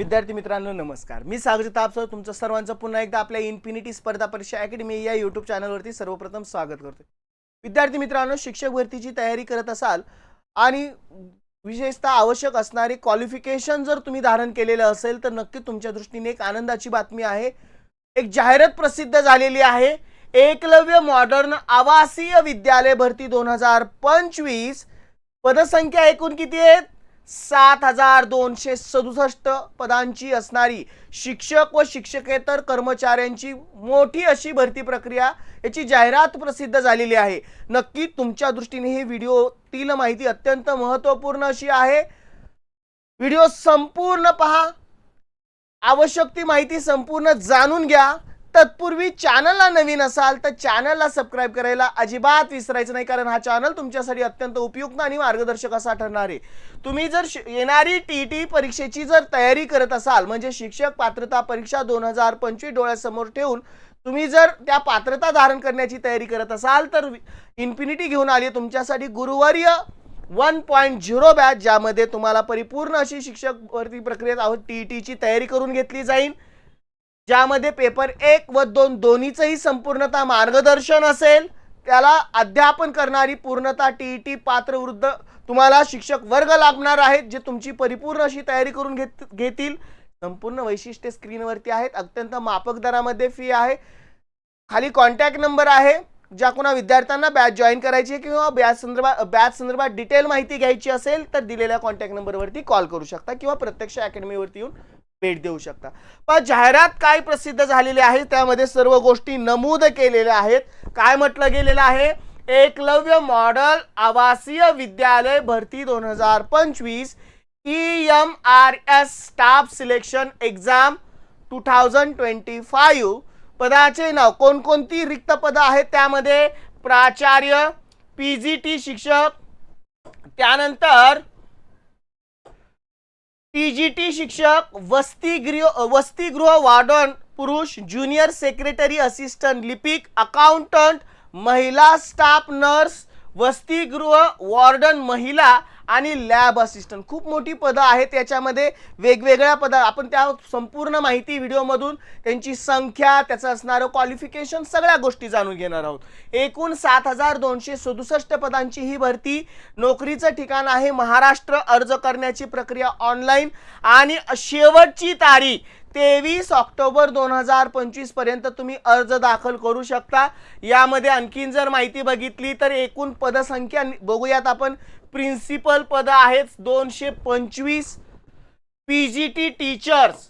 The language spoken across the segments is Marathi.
विद्यार्थी मित्रांनो नमस्कार. मी सागर तुमचं सर्वांचं पुन्हा एकदा आपल्या इन्फिनिटी स्पर्धा परीक्षा अकॅडमी या यूट्यूब चॅनलवरती सर्वप्रथम स्वागत करतो विद्यार्थी मित्रांनो शिक्षक भरतीची तयारी करत असाल आणि विशेषतः आवश्यक असणारे क्वालिफिकेशन जर तुम्ही धारण केलेलं असेल तर नक्की तुमच्या दृष्टीने एक आनंदाची बातमी आहे. एक जाहिरात प्रसिद्ध झालेली आहे. एकलव्य मॉडर्न आवासीय विद्यालय भरती दोन हजार पंचवीस. पदसंख्या एकूण किती आहेत? सात हजार दोनशे सदुसष्ट पदांची असणारी शिक्षक व शिक्षकेतर कर्मचाऱ्यांची मोठी अशी भरती प्रक्रिया याची जाहिरात प्रसिद्ध झालेली आहे. नक्की तुमच्या दृष्टीने ही व्हिडिओतील माहिती अत्यंत महत्त्वपूर्ण अशी आहे. व्हिडिओ संपूर्ण पहा. आवश्यक ती माहिती संपूर्ण जाणून घ्या. तत्पूर्वी चॅनलला नवीन असाल तर चॅनलला सबस्क्राईब करायला अजिबात विसरायचं नाही कारण हा चॅनल तुमच्यासाठी अत्यंत उपयुक्त आणि मार्गदर्शक असा ठरणार आहे. तुम्ही जर येणारी टी टी परीक्षेची जर तयारी करत असाल म्हणजे शिक्षक पात्रता परीक्षा दोन हजार पंचवीस डोळ्यासमोर ठेवून तुम्ही जर त्या पात्रता धारण करण्याची तयारी करत असाल तर इन्फिनिटी घेऊन आली तुमच्यासाठी गुरुवार्य वन पॉईंट झिरो बॅच ज्यामध्ये तुम्हाला परिपूर्ण अशी शिक्षक भरती प्रक्रियेत आहोत. टी टीची तयारी करून घेतली जाईल. ज्यामध्ये पेपर एक व दोन दोन्हीचंही संपूर्णता मार्गदर्शन असेल त्याला अध्यापन करणारी पूर्णता टी ई टी पात्र वृद्ध तुम्हाला शिक्षक वर्ग लाभणार आहेत जे तुमची परिपूर्ण अशी तयारी करून घेत घेतील. संपूर्ण वैशिष्ट्ये स्क्रीनवरती आहेत अत्यंत मापक दरामध्ये फी आहे. खाली कॉन्टॅक्ट नंबर आहे ज्या कोणा विद्यार्थ्यांना बॅच जॉईन करायची आहे किंवा बॅच संदर्भात बॅच संदर्भात डिटेल माहिती घ्यायची असेल तर दिलेल्या कॉन्टॅक्ट नंबरवरती कॉल करू शकता किंवा प्रत्यक्ष अकॅडमीवरती येऊन भेट देऊ शकता. पण जाहिरात काय प्रसिद्ध झालेली आहे त्यामध्ये सर्व गोष्टी नमूद केलेल्या आहेत. काय म्हटलं गेलेलं आहे? एकलव्य मॉडल आवासीय विद्यालय भरती दोन हजार पंचवीस E M R S staff selection exam two thousand twenty five. पदाचे नाव कोणकोणती रिक्त पदं आहेत त्यामध्ये प्राचार्य पी जी टी शिक्षक त्यानंतर टी जी टी शिक्षक वसतिगृह वसतिगृह वार्डन पुरुष ज्युनियर सेक्रेटरी असिस्टंट लिपिक अकाउंटंट महिला स्टाफ नर्स वसतिगृह वॉर्डन महिला आणि लॅब असिस्टंट. खूप मोठी पदं आहेत याच्यामध्ये. वेगवेगळ्या पदं. आपण त्या संपूर्ण माहिती व्हिडिओमधून त्यांची संख्या त्याचं असणारं क्वालिफिकेशन सगळ्या गोष्टी जाणून घेणार आहोत. एकूण सात हजार दोनशे सदुसष्ट पदांची ही भरती नोकरीचं ठिकाण आहे महाराष्ट्र. अर्ज करण्याची प्रक्रिया ऑनलाईन आणि शेवटची तारीख तेवीस ऑक्टोबर दोन हजार पंचवीसपर्यंत तुम्ही अर्ज दाखल करू शकता. यामध्ये आणखीन जर माहिती बघितली तर एकूण पदसंख्या बघूयात आपण प्रिन्सिपल पद आहेत दोनशे पंचवीस पी जी टी टीचर्स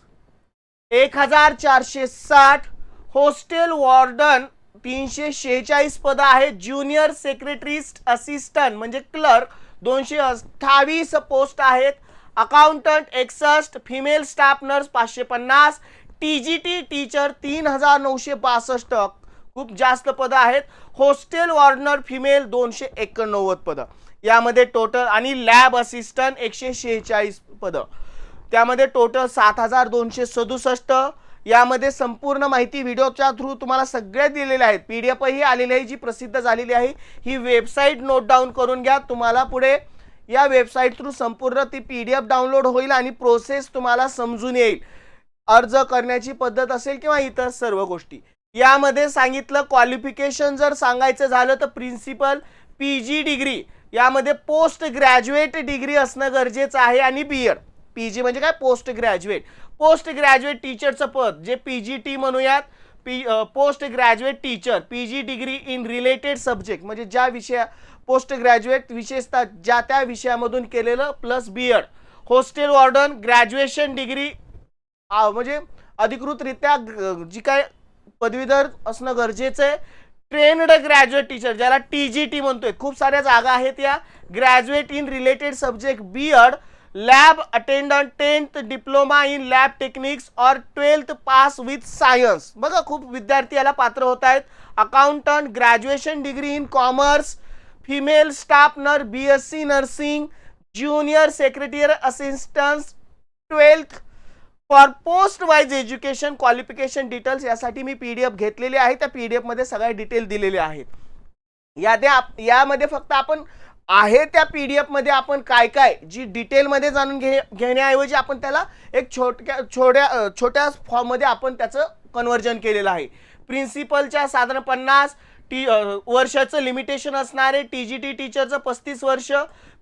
एक हजार चारशे साठ. हॉस्टेल वॉर्डन तीनशे शेहेचाळीस पदं आहेत. ज्युनियर सेक्रेटरीस्ट असिस्टंट म्हणजे क्लर्क दोनशे अठ्ठावीस पोस्ट आहेत. अकाउंटंट एकसष्ट फिमेल स्टाफ नर्स पाचशे पन्नास. टी जी टी टीचर तीन हजार नऊशे बासष्ट. खूप जास्त पदं आहेत. हॉस्टेल वॉर्नर फिमेल दोनशे एकोणनव्वद पदं. यामध्ये टोटल आणि लॅब असिस्टंट एकशे शेहेचाळीस पदं. त्यामध्ये टोटल सात हजार दोनशे सदुसष्ट. यामध्ये संपूर्ण माहिती व्हिडिओच्या थ्रू तुम्हाला सगळ्या दिलेल्या आहेत. पी डी एफही आलेली आहे जी प्रसिद्ध झालेली आहे. ही वेबसाईट नोट डाऊन करून घ्या. तुम्हाला पुढे या वेबसाईट थ्रू संपूर्ण ती पी डी एफ डाउनलोड होईल आणि प्रोसेस तुम्हाला समजून येईल. अर्ज करण्याची पद्धत असेल किंवा इतर सर्व गोष्टी. यामध्ये सांगितलं क्वालिफिकेशन जर सांगायचं झालं तर प्रिन्सिपल पी जी डिग्री यामध्ये पोस्ट ग्रॅज्युएट डिग्री असणं गरजेचं आहे आणि बी एड पी जी म्हणजे काय? Post graduate. पोस्ट ग्रॅज्युएट टीचरचं पद जे पी जी टी म्हणूयात P post graduate teacher P G degree in related subject म्हणजे ज्या विषया पोस्ट ग्रॅज्युएट विशेषतः ज्या त्या विषयामधून केलेलं plus B Ed hostel warden graduation degree म्हणजे अधिकृतरित्या जी काय पदवीधर असणं गरजेचं आहे ट्रेन्ड ग्रॅज्युएट टीचर ज्याला टी जी टी म्हणतोय. खूप साऱ्या जागा आहेत या. Graduate in related subject B Ed lab attendant tenth diploma in lab techniques और ट्वेल्थ पास विथ सायन्स बघा खूप विद्यार्थी याला पात्र होत आहेत. Accountant graduation degree in commerce female staff nurse B S C nursing junior secretary assistant twelfth for post wise education qualification details यासाठी मी पी डी एफ घेतलेली आहे. त्या पी डी एफमध्ये सगळ्या डिटेल दिलेले आहेत. याद्या यामध्ये फक्त आपण आहे त्या पी डी एफमध्ये आपण काय काय जी डिटेलमध्ये जाणून घे घेण्याऐवजी आपण त्याला एक छोट्या छोट्या छोट्या फॉर्ममध्ये आपण त्याचं कन्वर्जन केलेलं आहे. प्रिन्सिपलच्या साधारण पन्नास टी वर्षाचं लिमिटेशन असणारे टी जी टी टीचरचं पस्तीस वर्ष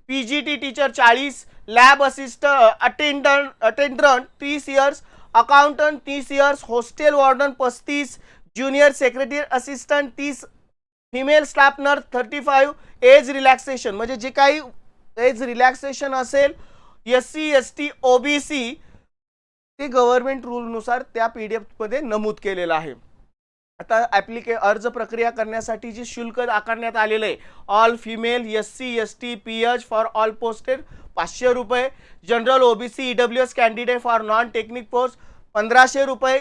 पी जी टी टीचर चाळीस लॅब असिस्ट अटेंडंट अटेंडंट तीस इयर्स अकाउंटंट तीस इयर्स हॉस्टेल वॉर्डन पस्तीस ज्युनियर सेक्रेटरी असिस्टंट तीस female staff nurse thirty five age relaxation म्हणजे जे काही एज रिलॅक्सेशन असेल S C S T O B C ते गव्हर्नमेंट रूलनुसार त्या पी डी एफमध्ये नमूद केलेलं आहे. आता ॲप्लिके अर्ज प्रक्रिया करण्यासाठी जे शुल्क आकारण्यात आलेलं आहे all female S C S T P H for all posted पाचशे रुपये. General O B C E W S candidate for non technic post पंधराशे रुपये.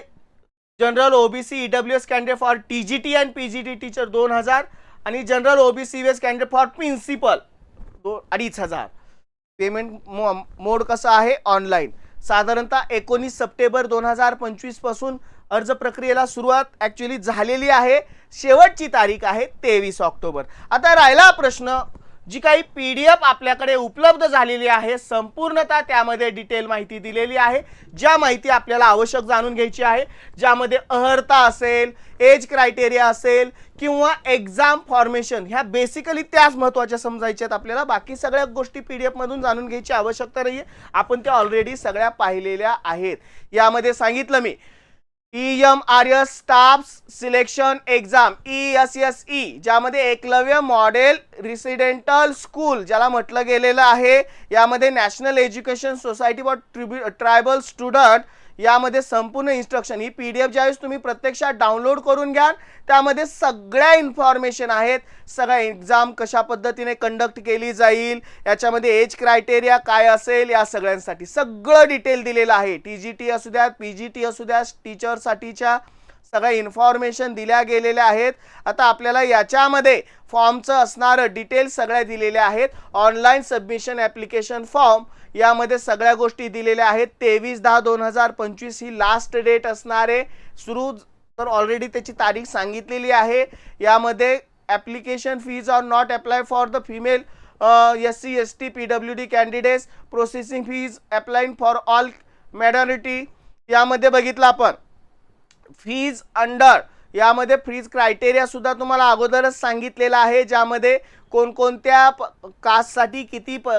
General O B C E W S candidate for T G T and P G T teacher दोन हजार. आणि general O B C S candidate for principal दो अडीच हजार. पेमेंट मो मोड कसा आहे? ऑनलाईन साधारणतः एकोणीस सप्टेंबर दोन हजार पंचवीसपासून अर्ज प्रक्रियेला सुरुवात ॲक्च्युली झालेली आहे. शेवटची तारीख आहे तेवीस ऑक्टोबर. आता राहिला प्रश्न जी काही पी डी एफ आपल्याकडे उपलब्ध झालेली आहे संपूर्णतः त्यामध्ये डिटेल माहिती दिलेली आहे. ज्या माहिती आपल्याला आवश्यक जाणून घ्यायची आहे ज्यामध्ये अहर्ता असेल एज क्रायटेरिया असेल किंवा एक्झाम फॉर्मेशन ह्या बेसिकली त्याच महत्त्वाच्या समजायच्या आहेत आपल्याला. बाकी सगळ्या गोष्टी पी डी एफमधून जाणून घ्यायची आवश्यकता नाही आहे आपण त्या ऑलरेडी सगळ्या पाहिलेल्या आहेत. यामध्ये सांगितलं मी E M R S staff selection exam E S S E ज्यामध्ये एकलव्य मॉडेल रिसिडेंटल स्कूल ज्याला म्हटलं गेलेलं आहे. यामध्ये national education society for tribe tribal student यामध्ये संपूर्ण इन्स्ट्रक्शन ही पी डी एफ ज्यावेळेस तुम्ही प्रत्यक्षात डाउनलोड करून घ्याल त्यामध्ये सगळ्या इन्फॉर्मेशन आहेत. सगळ्या एक्झाम कशा पद्धतीने कंडक्ट केली जाईल याच्यामध्ये एज क्रायटेरिया काय असेल या सगळ्यांसाठी सगळं डिटेल दिलेलं आहे. टी जी टी असू द्या पी जी टी असू द्या टीचरसाठीच्या सगळ्या इन्फॉर्मेशन दिल्या गेलेल्या आहेत. आता आपल्याला याच्यामध्ये फॉर्मचं असणारं डिटेल सगळ्या दिलेल्या आहेत. ऑनलाईन सबमिशन ॲप्लिकेशन फॉर्म यामध्ये सगळ्या गोष्टी दिलेल्या आहेत. तेवीस दहा दोन हजार पंचवीस ही लास्ट डेट असणारे सुरू तर ऑलरेडी त्याची तारीख सांगितलेली आहे. यामध्ये application fees are not apply for the female S C S T P W D candidates processing fees applying for all majority यामध्ये बघितलं आपण. फीज अंडर यामध्ये फ्रीज क्रायटेरियासुद्धा तुम्हाला अगोदरच सांगितलेला आहे. ज्यामध्ये कोणकोणत्या प- कास्टसाठी किती प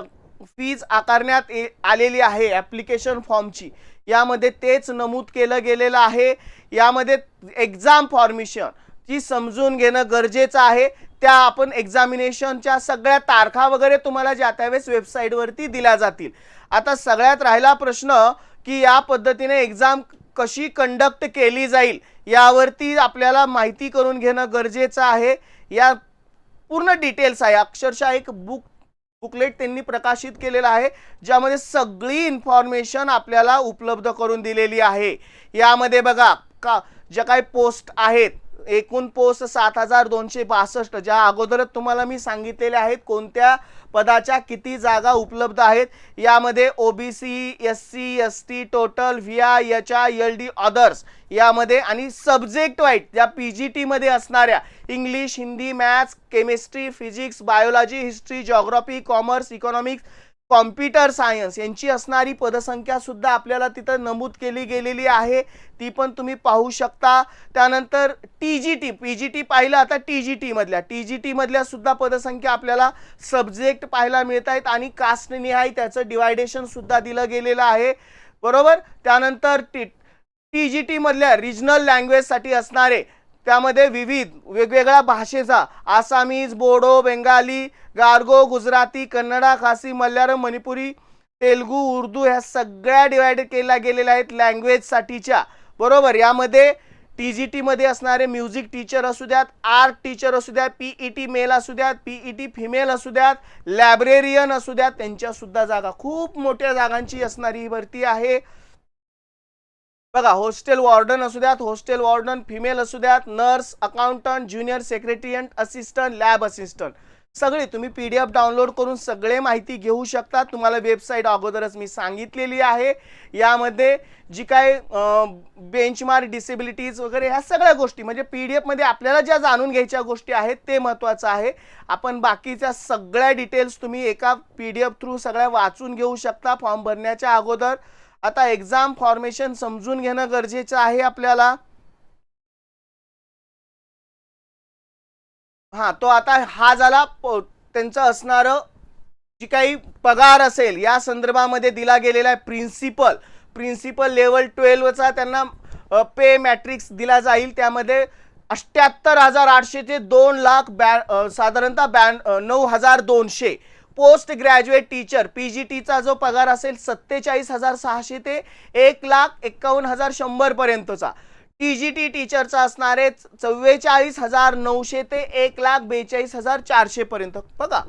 फीज आकारण्यात आलेली आहे ॲप्लिकेशन फॉर्मची यामध्ये तेच नमूद केलं गेलेलं आहे. यामध्ये एक्झाम फॉर्मेशन जी समजून घेणं गरजेचं आहे. त्या आपण एक्झामिनेशनच्या सगळ्या तारखा वगैरे तुम्हाला ज्या त्यावेळेस वेबसाईटवरती दिल्या जातील. आता सगळ्यात राहिला प्रश्न की या पद्धतीने एक्झाम कशी कंडक्ट केली जाईल यावरती आपल्याला माहिती करून घेणं गरजेचं आहे. या पूर्ण डिटेल्स आहे. अक्षरशः एक बुक बुकलेट त्यांनी प्रकाशित केलेलं आहे ज्यामध्ये सगळी इन्फॉर्मेशन आपल्याला उपलब्ध करून दिलेली आहे. यामध्ये बघा का ज्या काही पोस्ट आहेत एकूण पोस्ट सात हजार दोनशे बासष्ट ज्या अगोदरच तुम्हाला मी सांगितलेले आहेत कोणत्या पदाच्या किती जागा उपलब्ध आहेत यामध्ये O B C S C S T total V I H I L D others यामध्ये आणि सब्जेक्ट वाईज ज्या पी जी टीमध्ये असणाऱ्या English Hindi maths chemistry physics biology history geography commerce economics computer science यांची असणारी पदसंख्या सुद्धा आपल्याला तिथं नमूद केली गेलेली आहे. ती पण तुम्ही पाहू शकता. त्यानंतर T G T P G T पाहिलं आता टी जी टीमधल्या टी जी टीमधल्या सुद्धा पदसंख्या आपल्याला सब्जेक्ट पाहायला मिळत आहेत आणि कास्टनिहाय त्याचं डिवायडेशन सुद्धा दिलं गेलेलं आहे. बरोबर? त्यानंतर टी टी जी टीमधल्या रिजनल लँग्वेजसाठी असणारे त्यामध्ये विविध वेगवेगळ्या भाषेचा आसामीज बोडो बेंगाली गार्गो गुजराती कन्नडा खासी मल्याळम मणिपुरी तेलगू उर्दू ह्या सगळ्या डिवायड केल्या गेलेल्या आहेत लँग्वेजसाठीच्या. बरोबर? यामध्ये टी जी टीमध्ये असणारे म्युझिक टीचर असू द्यात आर्ट टीचर असू द्यात पी ई टी मेल असू द्यात पी ई टी फिमेल असू द्यात लायब्रेरियन असू द्यात त्यांच्यासुद्धा जागा खूप मोठ्या जागांची असणारी ही भरती आहे. बघा हॉस्टेल वॉर्डन असू द्यात हॉस्टेल वॉर्डन फिमेल असू द्यात nurse accountant junior secretariat assistant lab assistant सगळे तुम्ही पी डी एफ डाउनलोड करून सगळे माहिती घेऊ शकता. तुम्हाला वेबसाईट अगोदरच मी सांगितलेली आहे. यामध्ये जी काय बेंचमार्क डिसेबिलिटीज वगैरे ह्या सगळ्या गोष्टी म्हणजे पी डी एफमध्ये आपल्याला ज्या जाणून घ्यायच्या गोष्टी आहेत ते महत्त्वाचं आहे. आपण बाकीच्या सगळ्या डिटेल्स तुम्ही एका पी डी एफ थ्रू सगळ्या वाचून घेऊ शकता. फॉर्म भरण्याच्या अगोदर आता एक्झाम फॉर्मेशन समजून घेणं गरजेचं आहे आपल्याला. हा तो आता हा झाला प- त्यांचं असणारं जी काही पगार असेल या संदर्भामध्ये दिला गेलेला आहे प्रिन्सिपल प्रिन्सिपल लेवल ट्वेल्वचा त्यांना पे मॅट्रिक्स दिला जाईल. त्यामध्ये अठ्ठ्याहत्तर हजार आठशे ते दोन लाख बॅ साधारणतः बॅ नऊ हजार दोनशे. Post graduate teacher. P G टीचा जो पगार असेल सत्तेचाळीस हजार सहाशे ते एक लाख एक्कावन्न हजार शंभर पर्यंतचा. टी जी टी टीचरचा असणारे चव्वेचाळीस हजार नऊशे ते एक लाख बेचाळीस हजार चारशे पर्यंत. बघा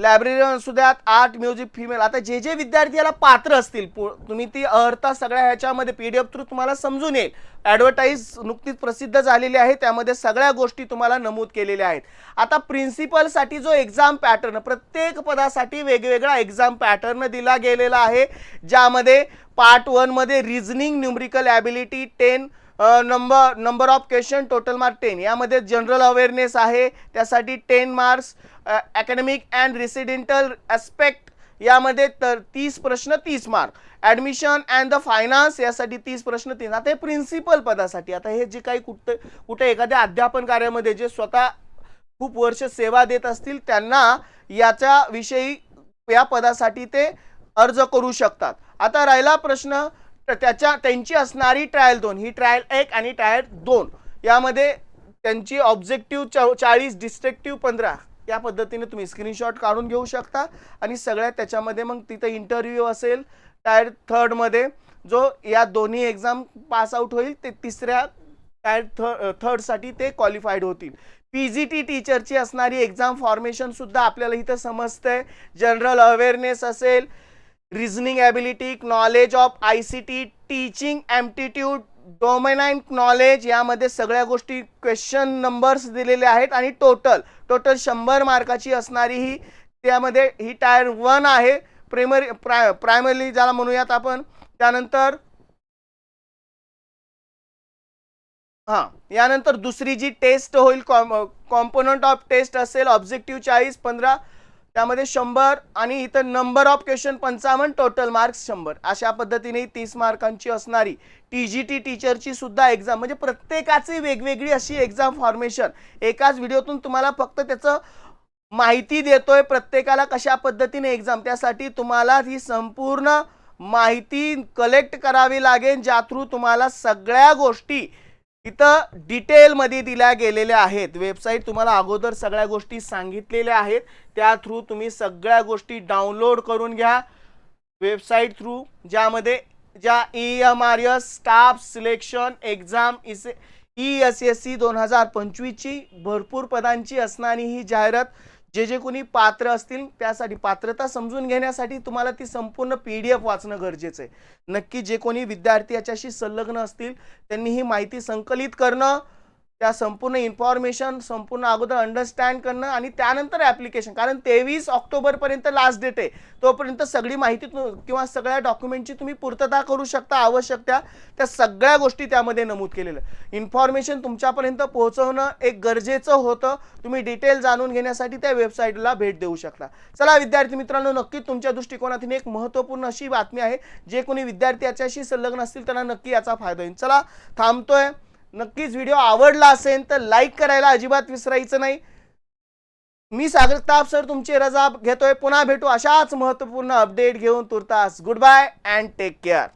लायब्ररीयन असू द्यात आर्ट म्युझिक फिमेल आता जे जे विद्यार्थी याला पात्र असतील पु- तुम्ही ती अर्हता सगळ्या ह्याच्यामध्ये पी डी एफ थ्रू तुम्हाला समजून येईल. ॲडव्हर्टाईज नुकतीच प्रसिद्ध झालेली आहे त्यामध्ये सगळ्या गोष्टी तुम्हाला नमूद केलेल्या आहेत. आता प्रिन्सिपलसाठी जो एक्झाम पॅटर्न प्रत्येक पदासाठी वेगवेगळा एक्झाम पॅटर्न दिला गेलेला आहे ज्यामध्ये पार्ट वनमध्ये reasoning numerical ability ten number number of question total mark ten यामध्ये जनरल अवेअरनेस आहे. त्यासाठी ten marks academic and residential aspect यामध्ये तर तीस प्रश्न तीस mark admission and the finance यासाठी तीस प्रश्न तीन. आता हे प्रिन्सिपल पदासाठी. आता हे जे काही कुठं कुठे एखाद्या अध्यापन कार्यामध्ये जे स्वतः खूप वर्ष सेवा देत असतील त्यांना याच्याविषयी या पदासाठी ते अर्ज करू शकतात. आता राहिला प्रश्न. तर त्याच्या त्यांची असणारी ट्रायल दोन ही ट्रायल एक आणि ट्रायल दोन. यामध्ये त्यांची ऑब्जेक्टिव्ह चाळीस डिस्ट्रेक्टिव्ह पंधरा या पद्धतीने तुम्ही स्क्रीनशॉट काढून घेऊ शकता. आणि सगळ्यात त्याच्यामध्ये मग तिथं इंटरव्ह्यू असेल टायर थर्डमध्ये जो या दोन्ही एक्झाम पास आउट होईल ते तिसऱ्या टायर थ थर्डसाठी ते क्वालिफाईड होतील. पी जी टी टीचरची असणारी एक्झाम फॉर्मेशनसुद्धा आपल्याला इथं समजतं आहे जनरल अवेअरनेस असेल reasoning ability knowledge of I C T teaching aptitude domain knowledge यामध्ये सगळ्या गोष्टी क्वेश्चन नंबर्स दिलेले आहेत आणि टोटल टोटल शंभर मार्काची असणारी ही त्यामध्ये ही टायर वन आहे. प्रेमरी प्राय प्रायमरी ज्याला म्हणूयात आपण त्यानंतर हां यानंतर दुसरी जी टेस्ट होईल कॉम कॉम्पोनंट ऑफ टेस्ट असेल ऑब्जेक्टिव्ह चाळीस पंधरा त्यामध्ये शंभर आणि इथं नंबर ऑफ क्वेश्चन पंचावन्न टोटल मार्क्स शंभर. अशा पद्धतीने तीस मार्कांची असणारी टी जी टी टीचरची सुद्धा एक्झाम म्हणजे प्रत्येकाची वेगवेगळी अशी एक्झाम फॉर्मेशन एकाच व्हिडिओतून तुम्हाला फक्त त्याचं माहिती देतोय प्रत्येकाला कशा पद्धतीने एक्झाम त्यासाठी तुम्हाला ही संपूर्ण माहिती कलेक्ट करावी लागेल ज्या थ्रू तुम्हाला सगळ्या गोष्टी इथं डिटेलमध्ये दिल्या गेलेल्या आहेत. वेबसाईट तुम्हाला अगोदर सगळ्या गोष्टी सांगितलेल्या आहेत. त्या थ्रू तुम्ही सगळ्या गोष्टी डाउनलोड करून घ्या. वेबसाईट थ्रू ज्यामध्ये ज्या E M R S staff selection exam is E S S C दोन हजार पंचवीसची भरपूर पदांची असणारी ही जाहिरात जे जे कोणी पात्र असतील त्यासाठी पात्रता समजून घेण्यासाठी तुम्हाला ती संपूर्ण पी डी एफ वाचणं गरजेचं आहे. नक्की जे कोणी विद्यार्थी याच्याशी संलग्न असतील त्यांनी ही माहिती संकलित करणं त्या संपूर्ण इन्फॉर्मेशन संपूर्ण अगोदर अंडरस्टँड करणं आणि त्यानंतर ॲप्लिकेशन कारण तेवीस ऑक्टोबरपर्यंत लास्ट डेट आहे. तोपर्यंत सगळी माहिती किंवा सगळ्या डॉक्युमेंटची तुम्ही पूर्तता करू शकता आवश्यक त्या त्या सगळ्या गोष्टी त्यामध्ये नमूद केलेल्या. इन्फॉर्मेशन तुमच्यापर्यंत पोहोचवणं एक गरजेचं होतं. तुम्ही डिटेल जाणून घेण्यासाठी त्या वेबसाईटला भेट देऊ शकता. चला विद्यार्थी मित्रांनो नक्कीच तुमच्या दृष्टिकोनातून एक महत्त्वपूर्ण अशी बातमी आहे. जे कोणी विद्यार्थी याच्याशी संलग्न असतील त्यांना नक्की याचा फायदा होईल. चला थांबतोय. नक्कीच व्हिडिओ आवडला असेल तर लाईक करायला अजिबात विसरायचं नाही. मी सागर ताप सर तुमची रजा घेतोय. पुन्हा भेटू अशाच महत्त्वपूर्ण अपडेट घेऊन तुर्तास. Goodbye and take care